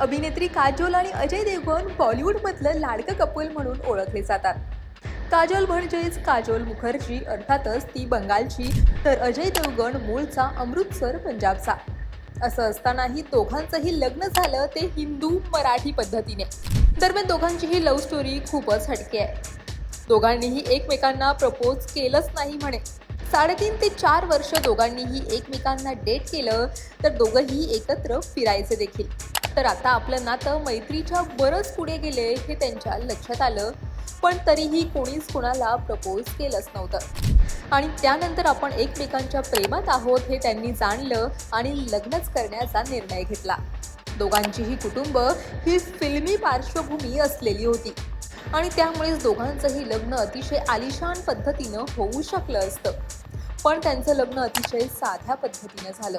अभिनेत्री काजोल आणि अजय देवगण बॉलिवूडमधलं लाडकं कपल म्हणून ओळखले जातात. काजोल म्हणजेच काजोल मुखर्जी अर्थातच ती बंगालची तर अजय देवगण मूळचा अमृतसर पंजाबचा. असं असतानाही दोघांचंही लग्न झालं ते हिंदू मराठी पद्धतीने. दरम्यान दोघांचीही लव्ह स्टोरी खूपच हटके आहे. दोघांनीही एकमेकांना प्रपोज केलंच नाही म्हणे. साडेतीन ते चार वर्ष दोघांनीही एकमेकांना डेट केलं तर दोघंही एकत्र फिरायचे देखील. तर आता आपलं नातं मैत्रीच्या बरंच पुढे गेले हे त्यांच्या लक्षात आलं. पण तरीही कोणीच कोणाला प्रपोज केलंच नव्हतं. आणि त्यानंतर आपण एकमेकांच्या प्रेमात आहोत हे त्यांनी जाणलं आणि लग्नच करण्याचा निर्णय घेतला. दोघांचीही कुटुंब ही फिल्मी पार्श्वभूमी असलेली होती. आणि त्यामुळेच दोघांचंही लग्न अतिशय आलिशान पद्धतीनं होऊ शकलं असतं. पण त्यांचं लग्न अतिशय साध्या पद्धतीनं झालं.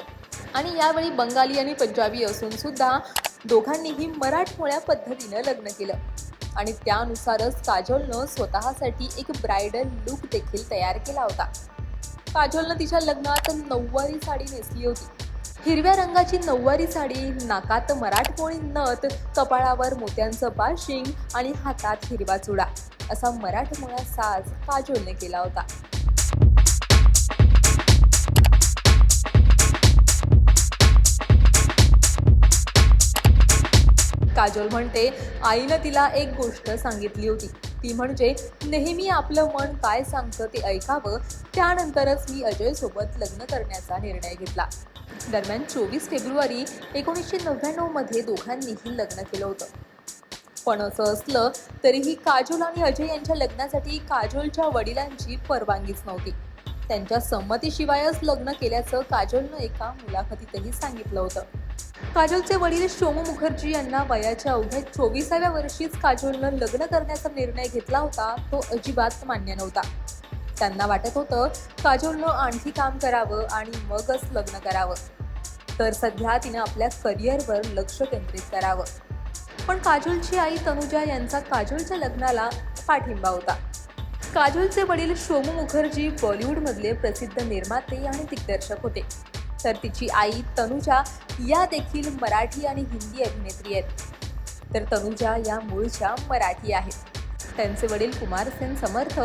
आणि यावेळी बंगाली आणि पंजाबी असून सुद्धा दोघांनीही मराठमोळ्या पद्धतीनं लग्न केलं. आणि त्यानुसारच काजोलनं स्वतःसाठी एक ब्रायडल लुक देखील तयार केला होता. काजोलनं तिच्या लग्नात नऊवारी साडी नेसली होती. हिरव्या रंगाची नऊवारी साडी नाकात मराठमोळी नथ कपाळावर मोत्यांचं बाशिंग आणि हातात हिरवा चुडा असा मराठमोळा साज काजोलने केला होता. काजोल म्हणते आईनं तिला एक गोष्ट सांगितली होती. ती म्हणजे नेहमी आपलं मन काय सांगतं ते ऐकावं. त्यानंतरच मी अजयसोबत लग्न करण्याचा निर्णय घेतला. दरम्यान चोवीस फेब्रुवारी एकोणीसशे नव्याण्णवमध्ये दोघांनीही लग्न केलं होतं. पण असं असलं तरीही काजोल आणि अजय यांच्या लग्नासाठी काजोलच्या वडिलांची परवानगीच नव्हती. त्यांच्या संमतीशिवायच लग्न केल्याचं काजोलनं एका मुलाखतीतही सांगितलं होतं. काजोलचे वडील शोमू मुखर्जी यांना वयाच्या अवघ्या चोवीसाव्या वर्षीच काजोलनं लग्न करण्याचा निर्णय घेतला होता तो अजिबात मान्य नव्हता. त्यांना वाटत होतं काजोलनं आणखी काम करावं आणि मगच लग्न करावं. तर सध्या तिनं आपल्या करिअरवर लक्ष केंद्रित करावं. पण काजोलची आई तनुजा यांचा काजोलच्या लग्नाला पाठिंबा होता. काजोलचे वडील शोमू मुखर्जी बॉलिवूडमधले प्रसिद्ध निर्माते आणि दिग्दर्शक होते. तर तिची आई तनुजा या देखील मराठी आणि हिंदी अभिनेत्री आहेत. तर तनुजा या मूळच्या मराठी आहेत. त्यांचे वडील कुमारसेन समर्थ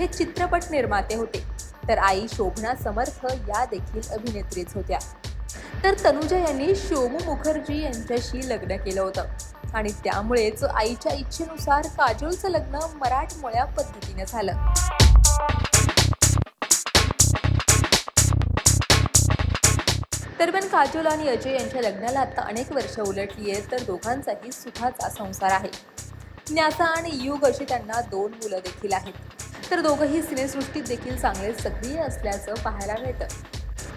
हे चित्रपट निर्माते होते. तर आई शोभना समर्थ या देखील अभिनेत्रीच होत्या. तर तनुजा यांनी शोमू मुखर्जी यांच्याशी लग्न केलं होतं. आणि त्यामुळेच आईच्या इच्छेनुसार काजोलचं लग्न मराठमोळ्या पद्धतीने झालं. दरम्यान काजोल आणि अजय यांच्या लग्नाला आता अनेक वर्ष उलटली आहेत तर दोघांचाही सुखाचा संसार आहे. न्यासा आणि युग अशी त्यांना दोन मुलं देखील आहेत. तर दोघंही सिनेसृष्टीत देखील चांगले सक्रिय असल्याचं पाहायला मिळतं.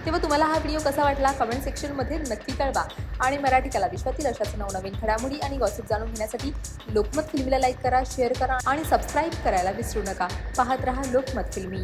तेव्हा तुम्हाला हा व्हिडिओ कसा वाटला? कमेंट सेक्शनमध्ये नक्की कळवा. आणि मराठी कला विश्वातील अशाच नवनवीन घडामोडी आणि गॉसिप जाणून घेण्यासाठी लोकमत फिल्मीला लाईक करा शेअर करा आणि सबस्क्राईब करायला विसरू नका. पाहत रहा लोकमत फिल्मी